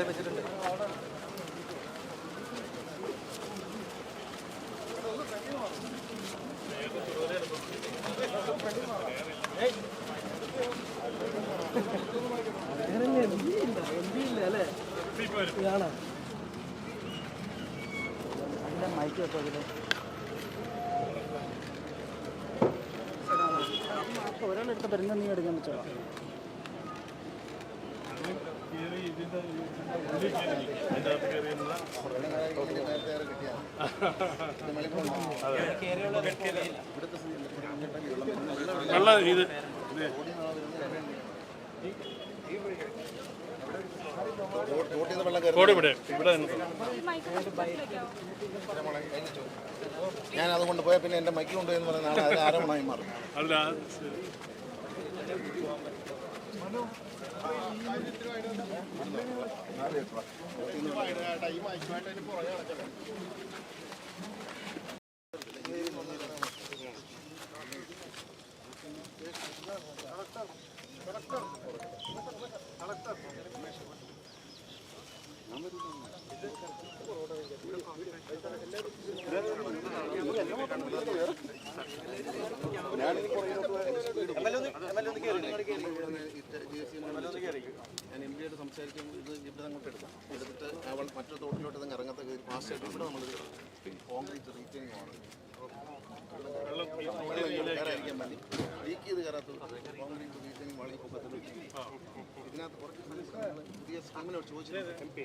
എവിടെ വെച്ചിട്ടുണ്ട്. മൈക്ക് ഒരാളെടുത്ത പെരുന്ന നീ എടുക്കാൻ പറ്റോ വെള്ളം ഇത്. കോടി ഇവിടെ ഇവിടെ ഞാൻ അതുകൊണ്ട് കൊണ്ടുപോയാൽ പിന്നെ എന്റെ മൈക്ക് കൊണ്ടുപോയെന്ന് പറഞ്ഞാൽ അത് ആരോപണമായി മാറും. അല്ല ഞാൻ എം സംസാരിക്കുമ്പോൾ ഇത് ഇവിടെ അങ്ങോട്ട് എടുക്കാം. എടുത്തിട്ട് അവൾ മറ്റു തോട്ടിലോട്ട് നിങ്ങൾ ഇറങ്ങാത്ത ഫാസ്റ്റ് ആയിട്ട് ഇവിടെ നമ്മൾ കോൺക്രീറ്റ് റീറ്റേണിംഗ് ആണ്. കയറാതിരിക്കാൻ വേണ്ടി ലീക്ക് ചെയ്ത് കയറാത്തത് കോൺക്രീറ്റ് റീറ്റെയിനിങ് വളി പൊക്കത്തിൽ ഇതിനകത്ത് കുറച്ച് മനസ്സിലായി പുതിയ സ്കീമിനോട് ചോദിച്ചിട്ടുണ്ട്. എം പി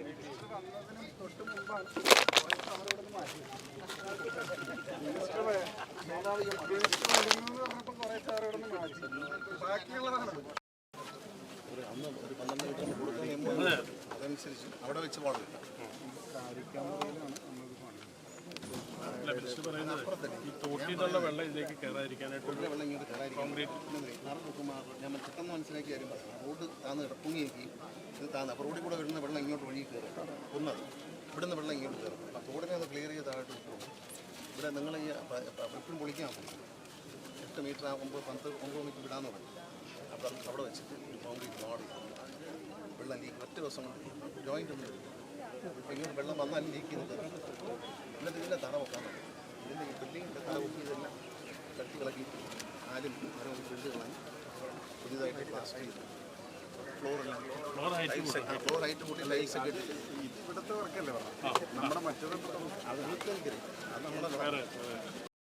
ഒരു അന്ന് ഒരു പന്ത്രണ്ട് മീറ്റർ കൊടുക്കുന്ന എം അതനുസരിച്ച് അവിടെ വെച്ച് പറയുന്നത് ഈ തോട്ടിൽ നിന്നുള്ള വെള്ളം ഇതിലേക്ക് കയറാതിരിക്കാനായിട്ട് വെള്ളം ഇങ്ങോട്ട് ഞാൻ പെട്ടെന്ന് മനസ്സിലാക്കി കാര്യം പറയാം റോഡ് താന്ന് കിടപ്പുങ്ങിയേക്ക് ഇത് താന്ന്. അപ്പോൾ റോഡിൽ കൂടെ വരുന്ന വെള്ളം ഇങ്ങോട്ട് ഒഴുകി കയറും. ഒന്നത്. ഇവിടുന്ന് വെള്ളം ഇങ്ങോട്ട് കയറും. അപ്പോൾ തോടിനെ ക്ലിയർ ചെയ്ത് താഴോട്ട് പോകും ഇവിടെ നിങ്ങൾ ഈ എപ്പോഴും പൊളിക്കാൻ പോകും. എട്ട് മീറ്റർ ആകുമ്പോൾ പത്ത് ഒമ്പത് മീറ്റർ വിടാന്ന് പറയും അപ്പം അവിടെ വെച്ചിട്ട് കോൺക്രീറ്റ് മോഡൽ വെള്ളം ലീക്ക് ഒറ്റ ദിവസം കൊണ്ട് ജോയിന്റ് ഒന്നും. അപ്പോൾ വെള്ളം വന്നാലും ലീക്ക് ചെയ്ത് എന്നിട്ട് ഇതിന്റെ തറ വെക്കാൻ പറ്റും ഇതിന്റെ ഈ ബിൽഡിങ്ങിന്റെ തറ വെക്കി ഇതെല്ലാം കട്ടി ആരും മരവും ബിൽഡ് കളഞ്ഞ് പുതിയതായിട്ട് പ്ലാസ്റ്റർ ചെയ്തു ഫ്ലോറെല്ലാം ഫ്ലോർ ഹൈറ്റ് കൂട്ടി ടൈൽസ് ഒക്കെ ഇട്ടിട്ട് ഇവിടുത്തെ വർക്കല്ലേ നമ്മുടെ മറ്റൊരു അത് വീട്ടിലേക്ക് അത് നമ്മുടെ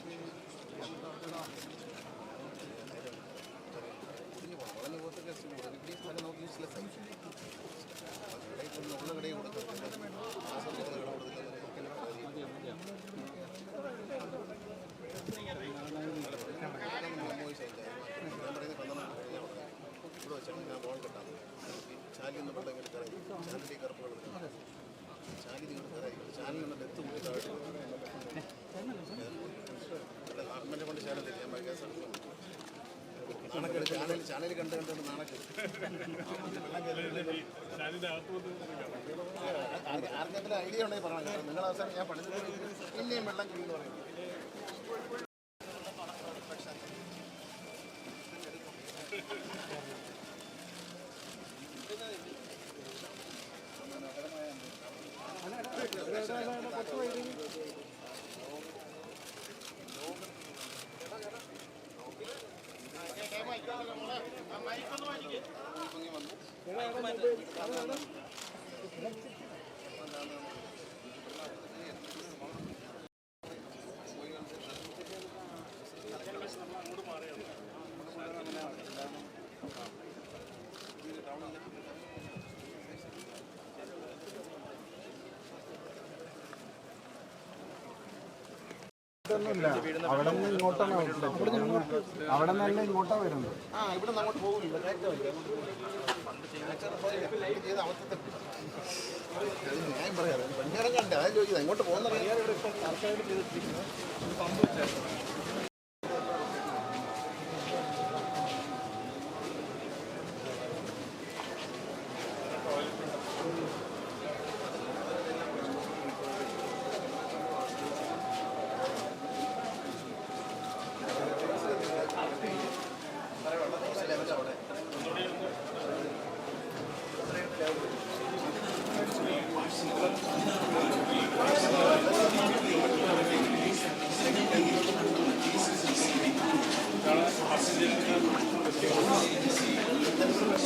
വീഡിയോ ഞാൻ പുറകിലാണ് ഇങ്ങനെ ഇങ്ങനെ അറ്റത്ത് വരും അറ്റത്ത് വന്ന് ഇങ്ങനെ അതിനപ്പുറത്ത് നേരെ നേരെ ഇടും ആ പാലത്തിനടി കൂടെ അപ്പുറത്ത് വളഞ്ഞു പോകത്തൊക്കെ ഇവിടെ പല നമുക്ക് യൂസ്ലെസ് ആയി കടയിൽ കൊണ്ട് ഉള്ള കടയിൽ കൊടുക്കുന്നത് ആ സമയത്ത് കട കൊടുക്കുന്നത് ഇവിടെ വെച്ചാൽ ഞാൻ ബോൾ കെട്ടാം ചാലി ഒന്ന് വെള്ളം ഇങ്ങനെ കയറി ചാലിന്റെ ഈ കറുപ്പ് കളർ ചാലി നിങ്ങൾ കയറി ചാലിൽ നിന്ന് ഡെത്ത് കൂടി താഴെ ഇവിടെ നാട്ടിനെ കൊണ്ട് ചാനൽ ഞാൻ ഭയങ്കര നാണക്കെടുത്ത് ചാനൽ ചാനൽ കണ്ട് കണ്ടുകൊണ്ട് നാണക്കെടുത്ത് ചാലിന്റെ അകത്ത് വന്ന് ആർക്കെങ്കിലും ഐഡിയ ഉണ്ടെങ്കിൽ പറഞ്ഞു നിങ്ങൾ അവസാനം ഞാൻ പഠിച്ചത് പിന്നെയും വെള്ളം കിഴിയെന്ന് പറയുന്നത് അവിടെ നിന്ന് ഇങ്ങോട്ടാണ് അവിടെ നിന്ന് ഇങ്ങോട്ടാ വരുന്നത്. ആ ഇവിടെ നിന്ന് അങ്ങോട്ട് പോകില്ല ഞാൻ പറയാം. പഞ്ചാരം കണ്ടേ അതായത് ചോദിച്ചത്. ഇങ്ങോട്ട് പോകുന്ന സ്റ്റാൻഡേർഡ് സൈസ് ആക്കിയപ്പോൾ പമ്പ് അതിൽ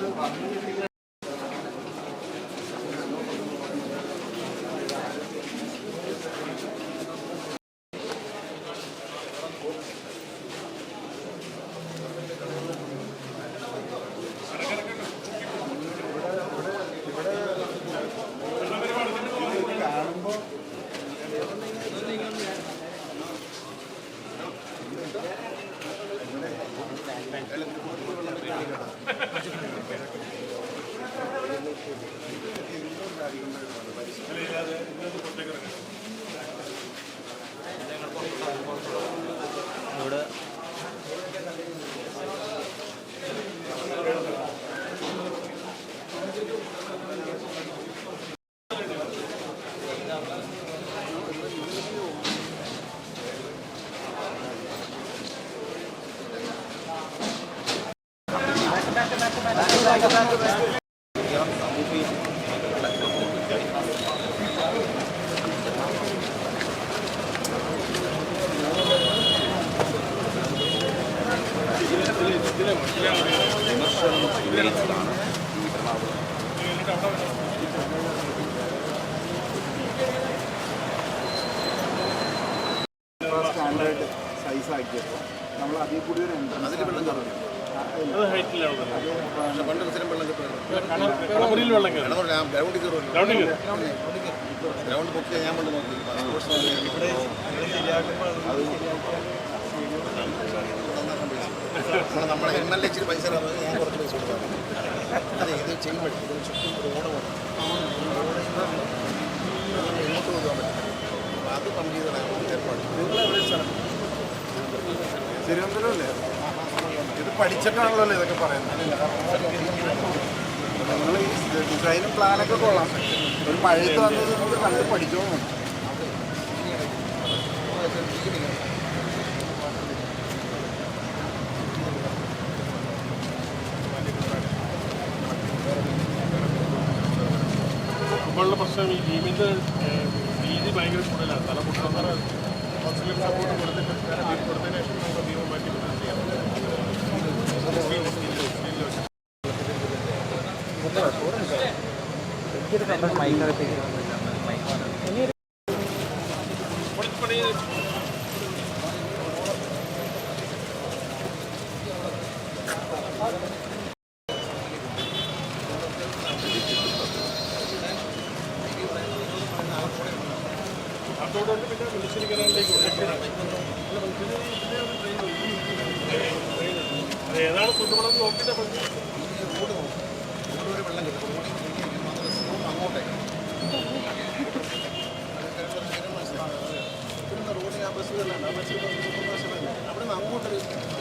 Familie. എൻട്രൻസ് അതിൽ വെള്ളം കയറും. അത് ഹൈറ്റിലാണ് ഒരു പണ്ട് സ്ഥിരം വെള്ളം കിട്ടുമായിരുന്നു കളമുറിയിൽ വെള്ളം കയറി. കിണറുണ്ട് ഞാൻ ഗ്രൗണ്ടിൽ കയറുമല്ലോ. ഗ്രൗണ്ടിൽ കയറി. ഗ്രൗണ്ട് ബുക്ക് ചെയ്യാൻ വേണ്ടി നോക്കി. ഇവിടെ നമ്മൾ നമ്മുടെ എം എൽ എ ഇച്ചിരി പൈസ തന്നത് ഞാൻ കുറച്ച് പൈസ കൊടുത്താണ് അതെ ഇത് ചെയ്യുമ്പോഴേ ഇതിന് ചുറ്റും റോഡുമാണ് എങ്ങോട്ട് പോകാൻ പറ്റും അപ്പോൾ അത് പമ്പ് ചെയ്തതാണ് ഏർപ്പാട്. നിങ്ങളെവിടെ സ്ഥലം? തിരുവനന്തപുരം അല്ലേ ഇത് പഠിച്ചിട്ടാണല്ലോ ഇതൊക്കെ പറയുന്നത്? നിങ്ങൾ ഈ ഡിസൈനും പ്ലാനൊക്കെ കൊള്ളാം. ഒരു മഴയത്ത് വന്നത് നമുക്ക് കണ്ട് പഠിച്ചോളാം പ്രശ്നം ഈ ഭീമിന്റെ രീതി ഭയങ്കര കൂടുതലാണ് തല പൊട്ടുന്നവർ ഓക്സിജൻ സപ്പോർട്ട് കൊടുത്തിട്ട് കൊടുത്തതിന് ശേഷം നമുക്ക് ഭീമം മാറ്റി ചെയ്യാം. പണി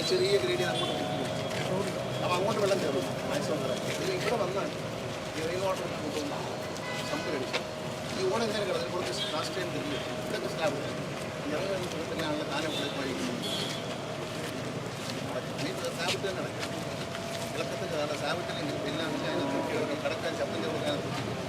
ചെറിയ ഗ്രേഡിൽ അങ്ങോട്ട് അപ്പോൾ അങ്ങോട്ട് വെള്ളം കയറും മാക്സിമം കയറും ഇവിടെ വന്നാൽ ഈ റെയിൻ വാട്ടർ കൂട്ടുന്ന ഈ ഓണം എങ്ങനെ കിടന്നു കുറച്ച് ലാസ്റ്റ് ടൈം തിരിഞ്ഞു ഇവിടെയൊക്കെ സ്ലാബ് ഇറങ്ങി കഴിഞ്ഞാൽ കാലം ഇവിടെ പോയി സാബിറ്റ് തന്നെ കിടക്കും ഇളക്കത്തിൽ സാബിറ്റിൽ എല്ലാം അതിനകത്ത് കിടക്കാൻ ശബ്ദം ചെറുക്കാനൊക്കെ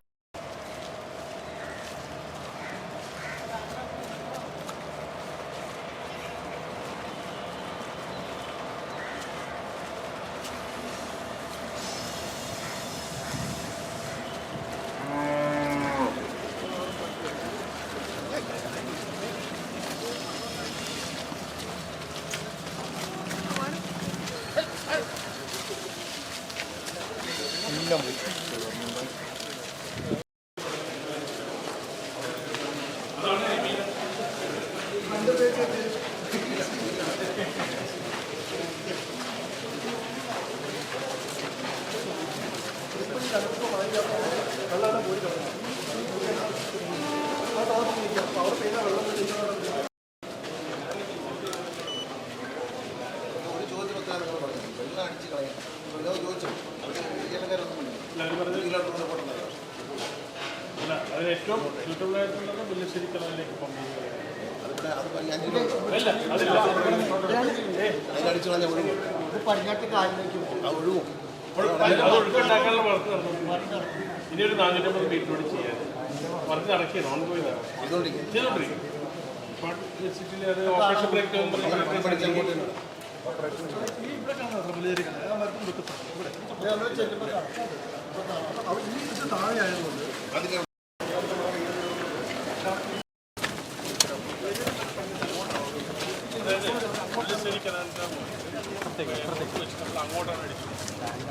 ഒഴുകും അത് ഒഴുക്കുണ്ടാക്കാനുള്ള വർക്ക് നടന്നു ഇനി ഒരു നാനൂറ്റമ്പത് മീറ്റർ കൂടി ചെയ്യാൻ വർക്ക് നടക്കുകയാണ് ഓൺ പോയതാണ് ചെയ്തുകൊണ്ടിരിക്കും ചെയ്തോണ്ടിരിക്കും സ്മാർട്ട് സിറ്റിയിൽ അത് ഓപ്പറേഷൻ ബ്രേക്ക് പഠിച്ച് അങ്ങോട്ട് തന്നെ. അതിന് മുല്ലശ്ശേരി കനാലിന്റെ വെച്ചിട്ട് അങ്ങോട്ടാണ് അടിക്കുന്നത്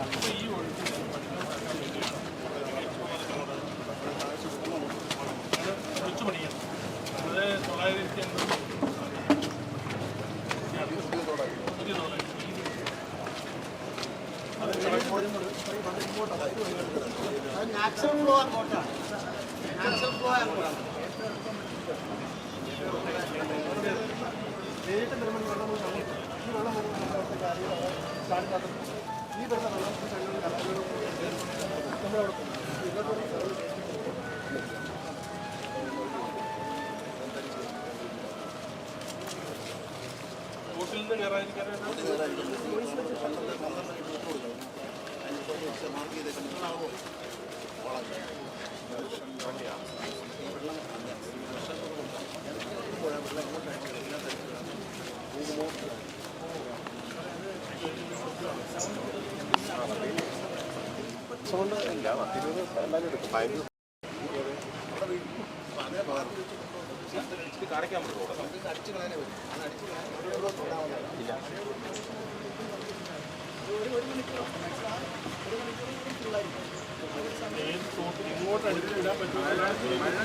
അപ്പോൾ ഈ ഒഴുക്ക് വെച്ച് പഠിക്കണം അത് തൊള്ളായിരത്തി അമ്പത് പുതിയ തോടായി മാക്സിമം ഫ്ലോ അങ്ങോട്ടാണ് മാക്സിമം ഫ്ലോ അങ്ങോട്ടാണ് നേരിട്ട് നിർമ്മാണം വെള്ളം കൊണ്ട് അങ്ങോട്ട് ഈ വെള്ളം വരുമ്പോൾ നമ്മുടെ കാര്യങ്ങൾ സ്റ്റാർട്ട് ഈ വരുന്ന വെള്ളം ഈ വെള്ളം നമ്മളവിടെ ബോട്ടിൽ നിന്ന് കയറാതിരിക്കാനായിട്ട് പന്ത്രണ്ട് പന്ത്രണ്ട് മീറ്റർ വിട്ട് കൊടുക്കണം അതിനിപ്പോൾ വെച്ച് മാർക്ക് ചെയ്തേക്കുന്നത് വളം ഈ വെള്ളം വർഷത്തോളം വെള്ളം എങ്ങോട്ടാണ് എല്ലാം തരത്തിലാണ് പോകുമോ അതേ പകർന്നു കാണിക്കാൻ പറ്റുമോ അടിച്ചു കളയാനേ വരും അത് അടിച്ചു കളയാൻ ഇല്ല ഇങ്ങോട്ട് അടിച്ചു വിടാൻ പറ്റുമോ ഇവിടുന്ന്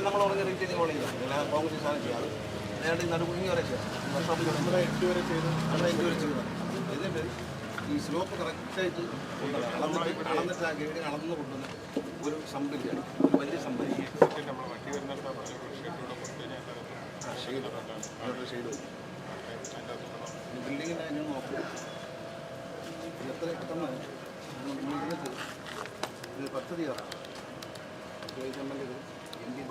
നമ്മൾ പറഞ്ഞ റേറ്റ് കോളേജ് കോൺഗ്രസ് സാധനം ചെയ്യാറ് നേരത്തെ നടുക്കുങ്ങി വരെ ചെയ്യാം വർഷം എട്ട് വരെ ചെയ്ത് നമ്മുടെ എട്ട് വരെ ചെയ്തു എന്നിട്ട് ഈ സ്ലോപ്പ് കറക്റ്റായിട്ട് കൊണ്ടുവരണം അളന്നിട്ട് ആ ഗൈഡിനെ അളന്ന് കൊണ്ടുവന്ന ഒരു സംഭവം ഒരു വലിയ ആ ഷെയ്ഡ് ബിൽഡിങ്ങിന് അതിനെ നോക്കും ഇത് എത്ര പെട്ടെന്ന് ഇരുന്നിട്ട് ഇത് പദ്ധതിയാണ് ഗവൺമെന്റ് ഇത്. എം പി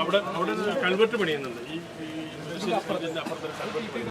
അവിടെ അവിടെ ഒരു കൺവെർട്ട് പണിയുന്നുണ്ട്. ഈ അപ്പുറത്തെ അപ്പുറത്തൊരു കൺവെർട്ട്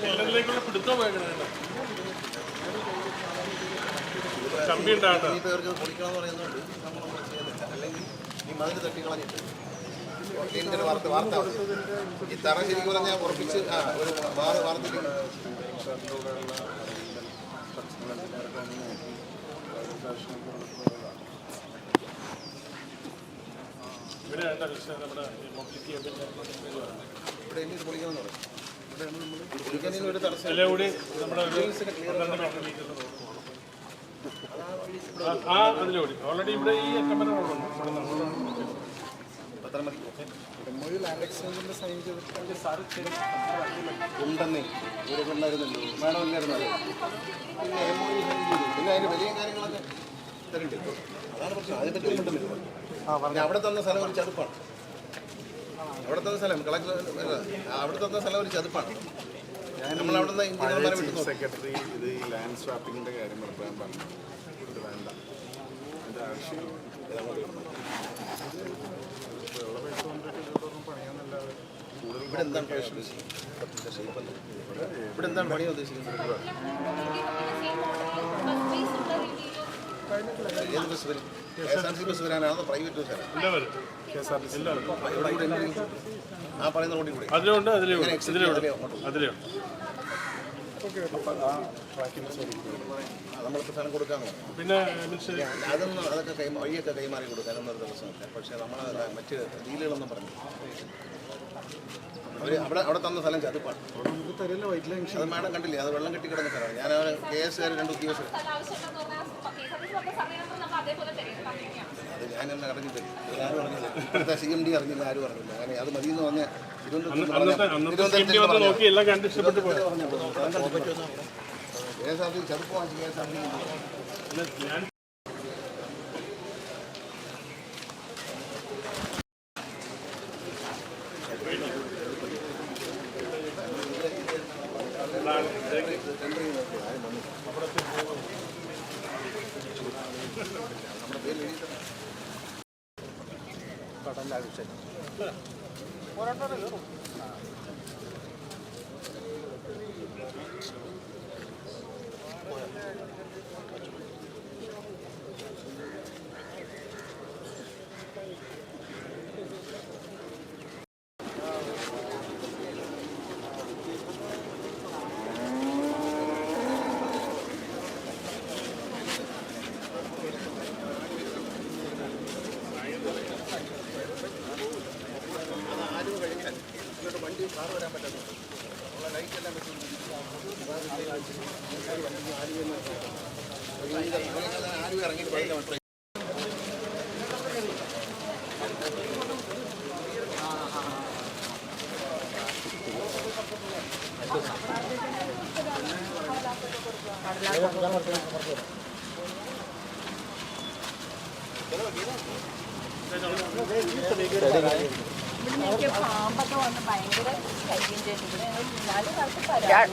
ചില്ലറിലേക്കുള്ള പിടുത്തം വേണം കമ്പി ഉണ്ടാകട്ടെ. അല്ലെങ്കിൽ ഈ മതിൽ തട്ടിക്കളഞ്ഞിട്ട് എന്തിനു വാർത്ത വാർത്ത. ഈ തറ ശരിക്കും പറഞ്ഞാൽ ഉറപ്പിച്ച് ആ ഒരു വാർ വാർത്തയിൽ ഇവിടെ വേണ്ട വിഷയം നമ്മുടെ മൊബിലിറ്റി ഇവിടെ ഇനി ഇത് പൊളിക്കണം എന്ന് പറയും ഇവിടെ നമ്മൾ പൊളിക്കുന്നതിന് ഒരു തടസ്സം എല്ലാം കൂടി നമ്മുടെ. ആ- അതിലൂടെ. ഓൾറെഡി ഇവിടെ ഈ അറ്റമ്പന റോഡുണ്ട് ഇവിടെ നമ്മൾ പത്രം മതി. ലാൻഡ് എക്സ്ചേഞ്ചിന്റെ സൈൻ ചെയ്തിട്ട് ഉണ്ടെന്നേ. ഒരു ഉണ്ടായിരുന്നല്ലോ ഇല്ലായിരുന്നല്ലോ പിന്നെ അതിന് വലിയ കാര്യങ്ങളൊക്കെ തരണ്ടേ? അതാണ് പ്രശ്നം. അതിനെപ്പറ്റി ഉണ്ടെന്നില്ല അവിടെ തന്ന സ്ഥലം ഒരു ചതുപ്പാണ്. അവിടെ തന്ന സ്ഥലം കളക്ടർ അവിടെ തന്ന സ്ഥലം ഒരു ചതുപ്പാണ്. നമ്മൾ അവിടെ നിന്ന് എഞ്ചിനീയർമാരെ വിട്ടു സെക്രട്ടറി ഇത് ഈ ലാൻഡ് സ്വാപ്പിങ്ങിന്റെ കാര്യം പറയാൻ പറഞ്ഞു ഇത് വേണ്ട. ഇതിന്റെ ആവശ്യം ഉള്ള പൈസ കൊണ്ടിട്ട് ഇതൊന്നും പണിയാന്നല്ലാതെ കൂടുതൽ ഇവിടെ എന്താണ്. ഇവിടെ ഉദ്ദേശിക്കുന്നത്? ഏത് ബസ് വരും? K S R C bus വരാനാണോ? Private bus വരാൻ എല്ലാം വരും. എല്ലാം വരും. ഇവിടെ കൂടെ ആ പറയുന്ന റോഡിൽ കൂടി. അതിലുണ്ട് അതിലേ ഇങ്ങനെ ഉണ്ട് exit ഇതിലേ ഉണ്ട് അതിലേ അങ്ങോട്ട്? അതിലേ ഉണ്ട് ആ ട്രാക്കിന്റെ സ്വരൂപം ആ, നമ്മളിപ്പോൾ സ്ഥലം കൊടുക്കാൻ നോക്കാം പിന്നെ അതൊന്നും അതൊക്കെ കൈ വഴിയൊക്കെ കൈമാറി കൊടുക്കാൻ ഒരു ദിവസമില്ല പക്ഷേ നമ്മൾ മറ്റ് ഡീലുകളൊന്നും പറഞ്ഞു അവർ അവിടെ അവിടെ തന്ന സ്ഥലം ചതുപ്പാണ് അത് മാഡം കണ്ടില്ലേ? അത് വെള്ളം കെട്ടി കിടന്ന സ്ഥലമാണ്. ഞാൻ കെ എസ് കാർ രണ്ട് ഉദ്യോഗസ്ഥർ അത് ഞാൻ എന്നെ അറിഞ്ഞു ആരും അറിഞ്ഞില്ല ഇപ്പോഴത്തെ സി എം ഡി അറിഞ്ഞില്ല ആരും അറിഞ്ഞില്ല. അങ്ങനെ അത് മതി എന്ന് പറഞ്ഞ തിരുവനന്തപുരത്ത് അന്നത്തെ അന്നത്തെ നോക്കി എല്ലാം കണ്ട് ഇഷ്ടപ്പെട്ടു പോയത് കെ എസ് ആർ ടി വാങ്ങിച്ച് കെ എസ് ആർ ടി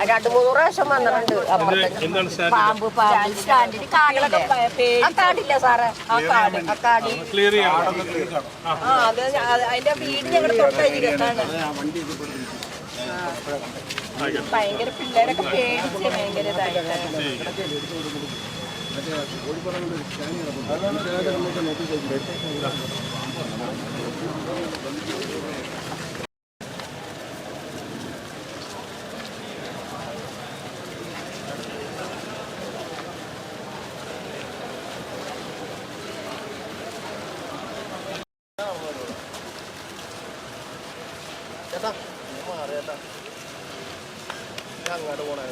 രണ്ട് മൂന്ന് പ്രാവശ്യം വന്നിട്ടുണ്ട് അപ്പുറത്തേക്ക് പാമ്പ് പാമ്പ്. സ്റ്റാൻഡിൽ കാടില്ലേ? ആ കാടില്ല സാറേ? ആ കാട് ആ കാട്. ആ അത് അതിന്റെ വീട് ഞങ്ങളുടെ തൊട്ടരികത്താണ് ഭയങ്കര പിള്ളേരൊക്കെ പേടിച്ച് ഭയങ്കര ഇതായിട്ട് ചേട്ടാ അറിയാട്ടാ ഞാൻ അങ്ങോട്ട് പോണേ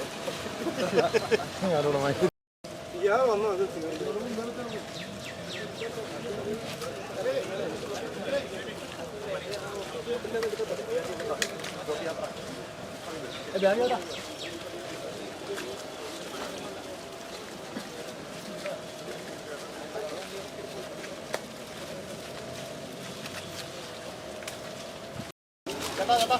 ചേട്ടാ ചേട്ടാ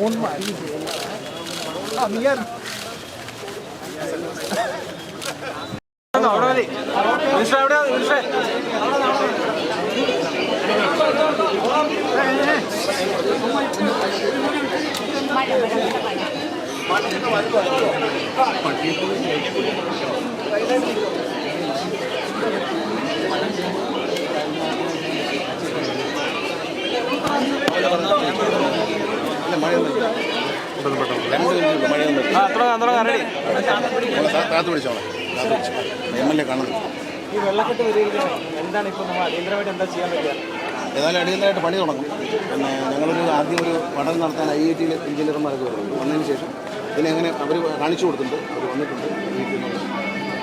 വഴി മാറി ആ താത്ത് പിടിച്ചോളാം. എം എൽ എ കാണുന്നു ഈ വെള്ളക്കെട്ട് വരികയാണ് എന്താണ് ഇപ്പോൾ നമ്മൾ അടിയന്തരമായിട്ട് എന്താ ചെയ്യാൻ പറ്റുക? ഏതായാലും അടിയന്തരമായിട്ട് പണി തുടങ്ങും. പിന്നെ ഞങ്ങളൊരു ആദ്യം ഒരു പഠനം നടത്താൻ ഐ ഐ ടിയിലെ എഞ്ചിനീയർമാരൊക്കെ വരുന്നു വന്നതിന് ശേഷം ഇതിനെ അങ്ങനെ അവർ കാണിച്ചു കൊടുത്തിട്ടുണ്ട്. അവർ വന്നിട്ടുണ്ട്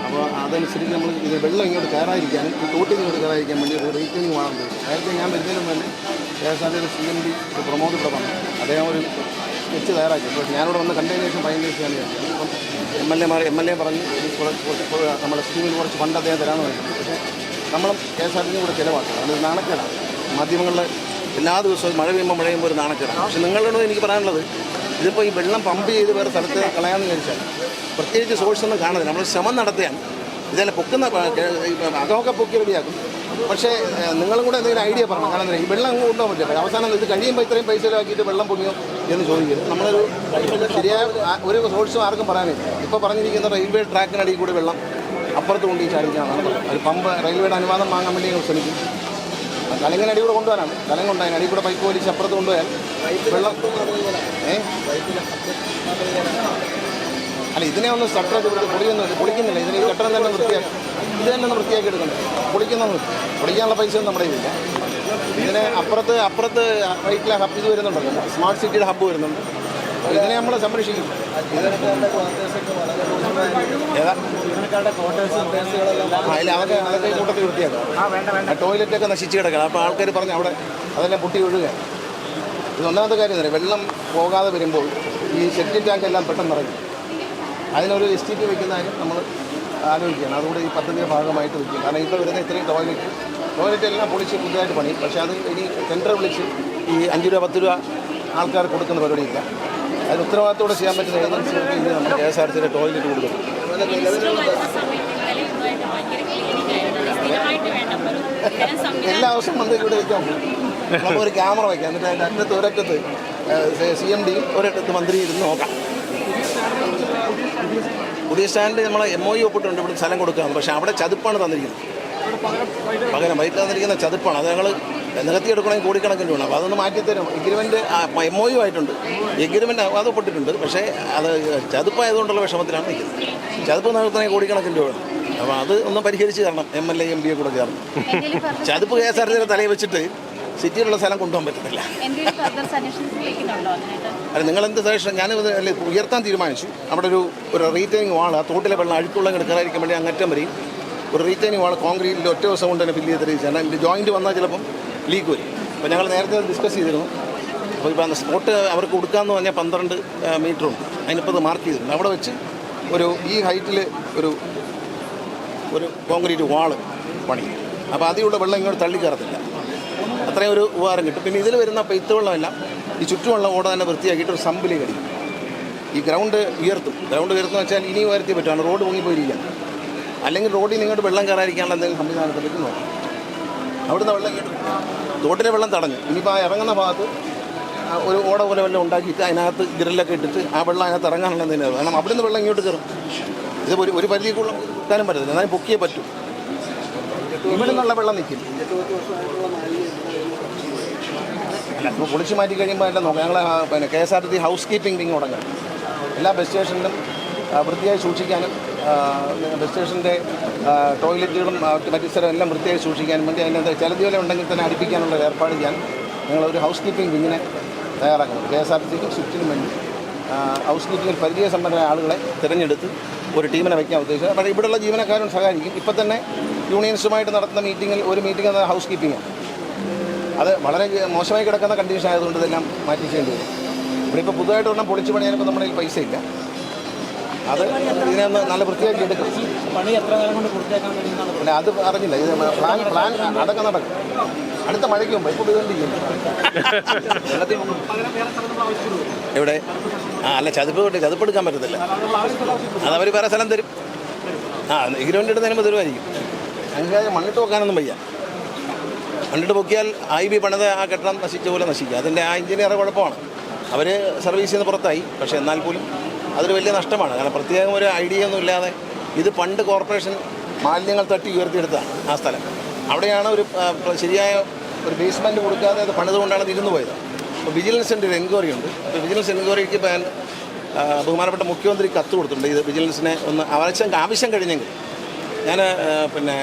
അപ്പോൾ അതനുസരിച്ച് നമ്മൾ ഇത് വെള്ളം ഇങ്ങോട്ട് കയറാതിരിക്കാനും ഈ തോട്ടിൽ ഇങ്ങോട്ട് കയറാതിരിക്കാൻ വേണ്ടി ഒരു റേറ്റിംഗ് വേണം നേരത്തെ ഞാൻ വരുന്നതിനും തന്നെ K S R T C M D Pramod ഇവിടെ വന്നു. അദ്ദേഹം ഒരു സ്കെച്ച് തയ്യാറാക്കി. പക്ഷേ ഞാനിവിടെ വന്ന് കണ്ടതിന് ശേഷം ഭയങ്കര വിചാരിച്ചു അപ്പം എം എൽ എമാർ എം എൽ എ പറഞ്ഞ് നമ്മുടെ സ്കീമിൽ കുറച്ച് ഫണ്ട് അദ്ദേഹം തരാമെന്ന് പറഞ്ഞു. പക്ഷേ നമ്മളും കെ എസ് ആർ ടി കൂടെ ചിലവാക്കണം അത് നാണക്കേടാണ് മാധ്യമങ്ങളിൽ എല്ലാ ദിവസവും മഴ പെയ്യുമ്പോൾ മഴ പെയ്യുമ്പോൾ ഒരു നാണക്കേടാണ് പക്ഷെ നിങ്ങളോട് എനിക്ക് പറയാനുള്ളത് ഇതിപ്പോൾ ഈ വെള്ളം പമ്പ് ചെയ്ത് വേറെ സ്ഥലത്ത് കളയാമെന്ന് വിചാരിച്ചാൽ പ്രത്യേകിച്ച് സോഴ്സൊന്നും കാണുന്നില്ല നമ്മൾ ശ്രമം നടത്തുകയാണ്. ഇതെല്ലാം പൊക്കുന്ന അതൊക്കെ പൊക്കി റെഡിയാക്കും. പക്ഷേ നിങ്ങളും കൂടെ എന്തെങ്കിലും ഐഡിയ പറഞ്ഞു? കാരണം ഈ വെള്ളം അങ്ങ് കൊണ്ടുപോകാൻ പറ്റില്ല. അവസാനം ഇത് കഴിയുമ്പോൾ ഇത്രയും പൈസ ചിലവാക്കിയിട്ട് വെള്ളം പൊങ്ങിയോ എന്ന് ചോദിക്കരുത് നമ്മളൊരു ശരിയായ ഒരു സോഴ്സും ആർക്കും പറയാനില്ല. ഇപ്പോൾ പറഞ്ഞിരിക്കുന്ന റെയിൽവേ ട്രാക്കിനടിയിൽ കൂടി വെള്ളം അപ്പുറത്ത് കൊണ്ട് ചാടിക്കാനാണ് ഒരു പമ്പ് റെയിൽവേയുടെ അനുവാദം വാങ്ങാൻ വേണ്ടി ഞങ്ങൾ ശ്രമിക്കും. കലങ്ങനെ അടി കൂടെ കൊണ്ടുപോകാനാണ്. കലങ്ങ ഉണ്ടായി അടി കൂടെ പൈപ്പ് വലിച്ച് അപ്പുറത്ത് കൊണ്ടുപോയാൽ വെള്ളം ഏ? അല്ല ഇതിനെ ഒന്ന് സട്ടർ പൊളിയൊന്നും പൊളിക്കുന്നില്ല ഇതിന് കെട്ടിടം തന്നെ വൃത്തിയാക്കി. ഇത് തന്നെ ഒന്ന് വൃത്തിയാക്കി എടുക്കണം പൊളിക്കുന്നൊന്നും പൊളിക്കാനുള്ള പൈസ ഒന്നും നമ്മുടെ ഇല്ല. ഇതിനെ അപ്പുറത്ത് അപ്പുറത്ത് റൈറ്റിലെ ഹബ് ഇത് വരുന്നുണ്ടല്ലോ. സ്മാർട്ട് സിറ്റിയുടെ ഹബ്ബ് വരുന്നുണ്ട്. ഇതിനെ നമ്മൾ സംരക്ഷിക്കും ഏതാ? ഇല്ല അതൊക്കെ അതൊക്കെ കൂട്ടത്തിൽ വൃത്തിയാക്കാം. ടോയ്ലറ്റൊക്കെ നശിച്ച് കിടക്കണം. അപ്പോൾ ആൾക്കാർ പറഞ്ഞ് അവിടെ അതെല്ലാം പൊട്ടി ഒഴുകുക ഇത് ഒന്നാമത്തെ കാര്യം തന്നെ വെള്ളം പോകാതെ വരുമ്പോൾ ഈ സെപ്റ്റി ടാങ്ക് എല്ലാം പെട്ടെന്ന് നിറയും. അതിനൊരു എസ് ടി പി വെക്കുന്ന കാര്യം നമ്മൾ ആലോചിക്കുകയാണ്. അതുകൂടെ ഈ പദ്ധതിയുടെ ഭാഗമായിട്ട് വയ്ക്കും കാരണം ഇപ്പോൾ വരുന്ന ഇത്രയും ടോയ്ലറ്റ് ടോയ്ലറ്റ് എല്ലാം പൊളിച്ച് പുതുതായിട്ട് പണി. പക്ഷേ അത് ഇനി ടെൻഡർ വിളിച്ച് ഈ അഞ്ച് രൂപ പത്ത് രൂപ ആൾക്കാർ കൊടുക്കുന്ന പരിപാടിയില്ല. അതിന് ഉത്തരവാദിത്തോടെ ചെയ്യാൻ പറ്റുന്ന ഏജൻസികൾക്ക് ഇനി നമ്മൾ കെ എസ് ആർ സിയുടെ ടോയ്ലറ്റ് കൊടുക്കും. എല്ലാ ദിവസവും വന്ന് ഇവിടെ വയ്ക്കാൻ നമുക്ക് ഒരു ക്യാമറ വയ്ക്കാം. എന്നിട്ട് അതിന്റെ അറ്റത്ത് ഒരറ്റത്ത് സി എം ഡിയും ഒരറ്റത്ത് മന്ത്രി ഇരുന്ന് നോക്കാം. പുതിയ സ്റ്റാൻഡിൽ നമ്മൾ എം ഒ ഇ ഒപ്പിട്ടുണ്ട് ഇവിടെ സ്ഥലം കൊടുക്കാൻ പക്ഷേ അവിടെ ചതുപ്പാണ് തന്നിരിക്കുന്നത്. പകരം വൈറ്റ് തന്നിരിക്കുന്ന ചതുപ്പാണ്. അത് ഞങ്ങൾ നികത്തി എടുക്കണമെങ്കിൽ കോടിക്കണക്കിന് വേണം അപ്പോൾ അതൊന്ന് മാറ്റിത്തരും. എഗ്രിമെന്റ് എം ഒ യു ആയിട്ടുണ്ട്. എഗ്രിമെന്റ് അത് ഒപ്പിട്ടിട്ടുണ്ട്. പക്ഷേ അത് ചതുപ്പായതുകൊണ്ടുള്ള വിഷമത്തിലാണ് നിൽക്കുന്നത്. ചതുപ്പ് നികത്തണമെങ്കിൽ കോടിക്കണക്കിന് രൂപ വേണം അപ്പോൾ അത് ഒന്ന് പരിഹരിച്ച് തരണം. എം എൽ എ എം പിയെ കൂടെ ചേർന്ന്. ചതുപ്പ് കെ എസ് ആർ സിയുടെ തലയിൽ വെച്ചിട്ട് സിറ്റിയിലുള്ള സ്ഥലം കൊണ്ടുപോകാൻ പറ്റത്തില്ല. അല്ല നിങ്ങൾ എന്ത് സജഷൻ ഞാൻ അല്ലെ ഉയർത്താൻ തീരുമാനിച്ചു. അവിടെ ഒരു ഒരു റീറ്റൈനിങ് വാൾ ആ തോട്ടിലെ വെള്ളം അഴുക്കുള്ള എടുക്കാതിരിക്കാൻ വേണ്ടി അങ്ങറ്റം വരെയും ഒരു റീറ്റൈനിങ് വാൾ കോൺക്രീറ്റിൽ ഒറ്റ ദിവസം കൊണ്ട് തന്നെ ഫില്ല് ചെയ്ത് തരികയാണ് ഇതിന്റെ ജോയിന്റ് വന്നാൽ ചിലപ്പം ലീക്ക് വരും. അപ്പോൾ ഞങ്ങൾ നേരത്തെ ഡിസ്കസ് ചെയ്തിരുന്നു. അപ്പോൾ ഇപ്പോൾ സ്പോട്ട് അവർക്ക് കൊടുക്കാമെന്ന് പറഞ്ഞാൽ പന്ത്രണ്ട് മീറ്ററും അതിനിപ്പോൾ അത് മാർക്ക് ചെയ്തിട്ടുണ്ട്. അവിടെ വെച്ച് ഒരു ഈ ഹൈറ്റിൽ ഒരു ഒരു കോൺക്രീറ്റ് വാൾ പണി അപ്പോൾ അതിലുള്ള വെള്ളം ഇങ്ങോട്ട് തള്ളി കയറത്തില്ല അത്രയും ഒരു ഉപകാരം കിട്ടും. പിന്നെ ഇതിൽ വരുന്ന പെയ്ത്ത് ഈ ചുറ്റുമുള്ള ഓട തന്നെ വൃത്തിയാക്കിയിട്ട് ഒരു സമ്പിലേക്ക് അടിക്കും ഈ ഗ്രൗണ്ട് ഉയർത്തും. ഗ്രൗണ്ട് ഉയർത്തുന്ന വെച്ചാൽ ഇനി ഉയർത്തി പറ്റുകയാണ് റോഡ് പൊങ്ങിപ്പോയിരിക്കുക അല്ലെങ്കിൽ റോഡിൽ നിന്ന് ഇങ്ങോട്ട് വെള്ളം കയറാതിരിക്കാനുള്ള എന്തെങ്കിലും സംവിധാനത്തിലേക്ക് നോക്കാം. അവിടുന്ന് വെള്ളം കേട്ടു തോട്ടിലെ വെള്ളം തടഞ്ഞു. ഇനിയിപ്പോൾ ആ ഇറങ്ങുന്ന ഭാഗത്ത് ഒരു ഓട പോലെ വെള്ളം ഉണ്ടാക്കിയിട്ട് അതിനകത്ത് ഗ്രില്ലൊക്കെ ഇട്ടിട്ട് ആ വെള്ളം അതിനകത്ത് ഇറങ്ങാനുള്ള എന്തെങ്കിലും കാരണം അവിടെ നിന്ന് വെള്ളം ഇങ്ങോട്ട് കയറും. ഇത് ഒരു ഒരു പരിധി കൂടുതൽ കിട്ടാനും പറ്റത്തില്ല. എന്നാലും പൊക്കിയേ പറ്റൂ. ഇവിടെ നിന്നുള്ള വെള്ളം നിൽക്കും. അല്ല ഇപ്പോൾ പൊളിച്ച് മാറ്റി കഴിയുമ്പോൾ എല്ലാം നോക്കാം. ഞങ്ങൾ പിന്നെ K S R T housekeeping wing തുടങ്ങാം. എല്ലാ ബസ് സ്റ്റേഷനിലും വൃത്തിയായി സൂക്ഷിക്കാനും ബസ് സ്റ്റേഷന്റെ ടോയ്ലറ്റുകളും മറ്റു സ്ഥലം എല്ലാം വൃത്തിയായി സൂക്ഷിക്കാനും വേണ്ടി അതിനകത്ത് ചലതി ഉണ്ടെങ്കിൽ തന്നെ അടുപ്പിക്കാനുള്ള ഏർപ്പാട് ചെയ്യാൻ ഞങ്ങളൊരു ഹൗസ് കീപ്പിംഗ് വിങ്ങിനെ തയ്യാറാക്കുന്നത്. കെ എസ് ആർ ടി സിക്കും സ്വിഫ്റ്റിനും വേണ്ടി. ഹൗസ് കീപ്പിംഗിൽ പരിചയസമ്പന്നരായ ആളുകളെ തിരഞ്ഞെടുത്ത് ഒരു ടീമിനെ വയ്ക്കാൻ ഉദ്ദേശിച്ചത്. പക്ഷേ ഇവിടെയുള്ള ജീവനക്കാരും സഹായിക്കും. ഇപ്പം തന്നെ യൂണിയൻസുമായിട്ട് നടത്തുന്ന മീറ്റിങ്ങിൽ ഒരു മീറ്റിംഗ് എന്ന ഹൗസ് കീപ്പിംഗാണ് അത് വളരെ മോശമായി കിടക്കുന്ന കണ്ടീഷൻ ആയതുകൊണ്ട് ഇതെല്ലാം മാറ്റി ചെയ്യേണ്ടി വരും. ഇവിടെ ഇപ്പോൾ പുതുതായിട്ട് ഒരെണ്ണം പൊളിച്ച് പണിയാനിപ്പോൾ നമ്മുടെ കയ്യിൽ പൈസ ഇല്ല. അത് ഇതിനൊന്ന് നല്ല വൃത്തിയാക്കി എടുക്കും. പണി എത്ര കാലം കൊണ്ട് പൂർത്തിയാക്കാൻ പിന്നെ അത് അറിഞ്ഞില്ല. ഇത് പ്ലാൻ പ്ലാൻ അടക്കം നടക്കും അടുത്ത മഴയ്ക്ക് മുമ്പ് ഇപ്പോൾ ഇതുകൊണ്ടിരിക്കും എവിടെ? ആ അല്ല ചതുപ്പ് കൊണ്ട് ചതുപ്പ് എടുക്കാൻ പറ്റത്തില്ല. അതവർ വേറെ സ്ഥലം തരും. ആ എഗ്രിമെന്റ് എടുത്തതിനുമ്പോൾ തരുമായിരിക്കും അങ്ങനെ മണ്ണിട്ട് വെക്കാനൊന്നും വയ്യ. മണ്ണിട്ട് പൊക്കിയാൽ ഐ ബി പണിത് ആ കെട്ടിടം നശിച്ച പോലെ നശിക്കുക. അതിന്റെ ആ എഞ്ചിനീയറെ കുഴപ്പമാണ്. അവർ സർവീസിൽ നിന്ന് പുറത്തായി. പക്ഷേ എന്നാൽ പോലും അതൊരു വലിയ നഷ്ടമാണ്. കാരണം പ്രത്യേകം ഒരു ഐഡിയ ഒന്നും ഇല്ലാതെ ഇത് പണ്ട് കോർപ്പറേഷൻ മാലിന്യങ്ങൾ തട്ടി ഉയർത്തിയെടുത്താണ് ആ സ്ഥലം. അവിടെയാണ് ഒരു ശരിയായ ഒരു ബേസ്മെന്റ് കൊടുക്കാതെ അത് പണിതുകൊണ്ടാണ് അത് ഇരുന്ന് പോയത്. അപ്പോൾ വിജിലൻസിന്റെ ഒരു എൻക്വയറി ഉണ്ട്. അപ്പോൾ വിജിലൻസ് എൻക്വയറിക്ക് ഞാൻ ബഹുമാനപ്പെട്ട മുഖ്യമന്ത്രി കത്ത് കൊടുത്തിട്ടുണ്ട്. ഇത് വിജിലൻസിനെ ഒന്ന് ആവശ്യം ആവശ്യം കഴിഞ്ഞെങ്കിൽ. ഞാൻ പിന്നെ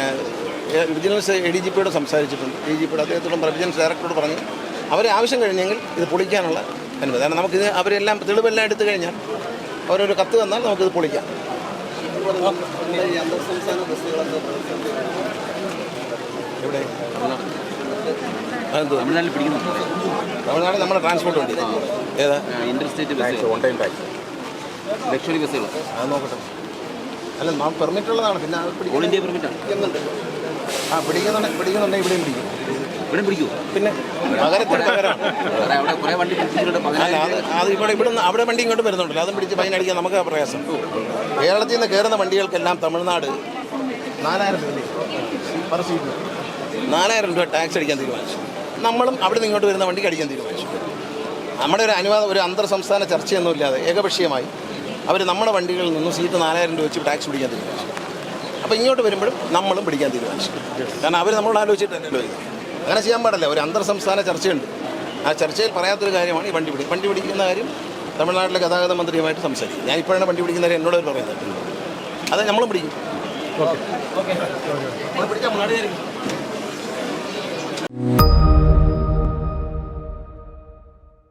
വിജിലൻസ് എ ഡി ജി പിയോട് സംസാരിച്ചിട്ടുണ്ട്. ഡി ജി പിയുടെ അദ്ദേഹത്തോടും വിജിലൻസ് ഡയറക്ടറോട് പറഞ്ഞു അവരെ ആവശ്യം കഴിഞ്ഞെങ്കിൽ ഇത് പൊളിക്കാനുള്ള അനുമതി. കാരണം നമുക്കിത് അവരെല്ലാം തെളിവെല്ലാം എടുത്തു കഴിഞ്ഞാൽ അവരൊരു കത്ത് തന്നാൽ നമുക്കിത് പൊളിക്കാം. എവിടെ? തമിഴ്നാട്ടിൽ തമിഴ്നാട് നമ്മുടെ ട്രാൻസ്പോർട്ട് വണ്ടി. ഏതാ? ഇൻഡസ്ട്രീറ്റ് bus. On time tax luxury ബസ്സുകൾ. അത് നോക്കട്ടെ. അല്ല നാം പെർമിറ്റ് ഉള്ളതാണ്. പിന്നെ ഓൾ ഇന്ത്യ പെർമിറ്റ് പെർമിറ്റാണ് ആ പിടിക്കുന്നുണ്ട് പിടിക്കുന്നുണ്ട് ഇവിടെയും പിടിക്കും. ഇവിടെ പിടിക്കൂ. പിന്നെ അല്ല അത് അത് ഇവിടെ ഇവിടെ നിന്ന് അവിടെ വണ്ടി ഇങ്ങോട്ട് വരുന്നുണ്ടല്ലോ. അതും പിടിച്ച് ഫൈൻ അടിക്കാൻ നമുക്ക് പ്രയാസം. കേരളത്തിൽ നിന്ന് കയറുന്ന വണ്ടികൾക്കെല്ലാം തമിഴ്നാട് നാലായിരം രൂപ. പെർ നാലായിരം രൂപ ടാക്സ് അടിക്കാൻ തീരുമാനിച്ചു. നമ്മളും അവിടെ നിന്ന് ഇങ്ങോട്ട് വരുന്ന വണ്ടിക്ക് അടിക്കാൻ തീരുമാനിച്ചു. നമ്മുടെ ഒരു അനുവാദം ഒരു അന്തർ സംസ്ഥാന ചർച്ചയൊന്നുമില്ലാതെ ഏകപക്ഷീയമായി അവർ നമ്മുടെ വണ്ടികളിൽ നിന്നും സീറ്റ് നാലായിരം രൂപ വെച്ച് ടാക്സ് പിടിക്കാൻ തീരുമാനിച്ചു. അപ്പോൾ ഇങ്ങോട്ട് വരുമ്പോഴും നമ്മളും പിടിക്കാൻ തീരുമാനിച്ചു. കാരണം അവർ നമ്മളോട് ആലോചിച്ചിട്ടല്ലോ ഇത് അങ്ങനെ ചെയ്യാൻ പാടില്ല. ഒരു അന്തർ സംസ്ഥാന ചർച്ചയുണ്ട്. ആ ചർച്ചയിൽ പറയാത്തൊരു കാര്യമാണ് ഈ വണ്ടി പിടി വണ്ടി പിടിക്കുന്ന കാര്യം തമിഴ്നാട്ടിലെ ഗതാഗത മന്ത്രിയുമായിട്ട് സംസാരിക്കും. ഞാൻ ഇപ്പോഴാണ് വണ്ടി പിടിക്കുന്ന കാര്യം എന്നോട് പറയുന്നത്. അത് നമ്മളും പിടിക്കും. നമ്മൾ പിടിച്ചാൽ മുന്നാടി